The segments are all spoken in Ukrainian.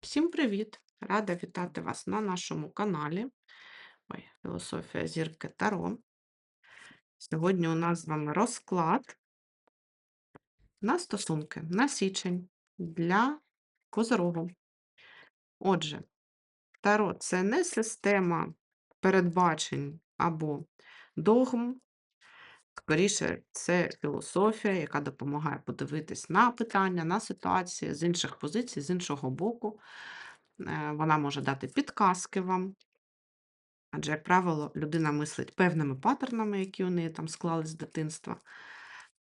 Всім привіт! Рада вітати вас на нашому каналі. Ой, Філософія зірки Таро. Сьогодні у нас з вами розклад на стосунки на січень для Козорогу. Отже, Таро це не система передбачень або догм. Скоріше, це філософія, яка допомагає подивитись на питання, на ситуації з інших позицій, з іншого боку. Е, Вона може дати підказки вам. Адже, як правило, людина мислить певними паттернами, які у неї там склались з дитинства,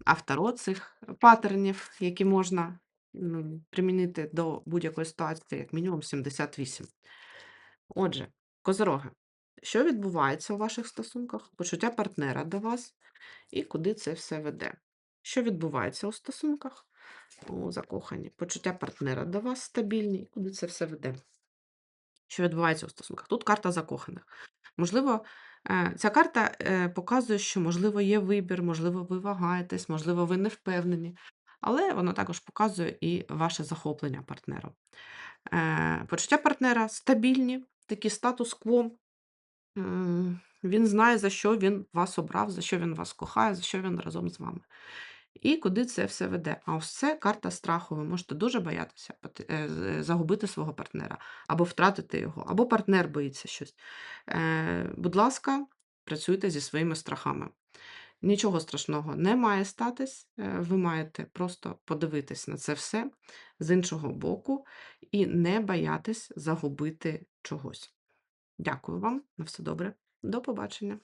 а в цих паттернів, які можна примінити до будь-якої ситуації, як мінімум 78. Отже, козороги, що відбувається у ваших стосунках? Почуття партнера до вас і куди це все веде? Що відбувається у стосунках? У закоханні? Почуття партнера до вас стабільні, і куди це все веде? Що відбувається у стосунках? Тут карта закоханих. Можливо, е, ця карта е, показує, що, можливо, є вибір, можливо, ви вагаєтесь, можливо, ви не впевнені, але вона також показує і ваше захоплення партнером. Е, Почуття партнера стабільні, такий статус-кво. Він знає, за що він вас обрав, за що він вас кохає, за що він разом з вами. І куди це все веде. А ось це карта страху. Ви можете дуже боятися е, загубити свого партнера, або втратити його, або партнер боїться щось. Е, Будь ласка, працюйте зі своїми страхами. Нічого страшного не має статись. е, Ви маєте просто подивитись на це все з іншого боку і не боятись загубити чогось. Дякую вам, на все добре. До побачення.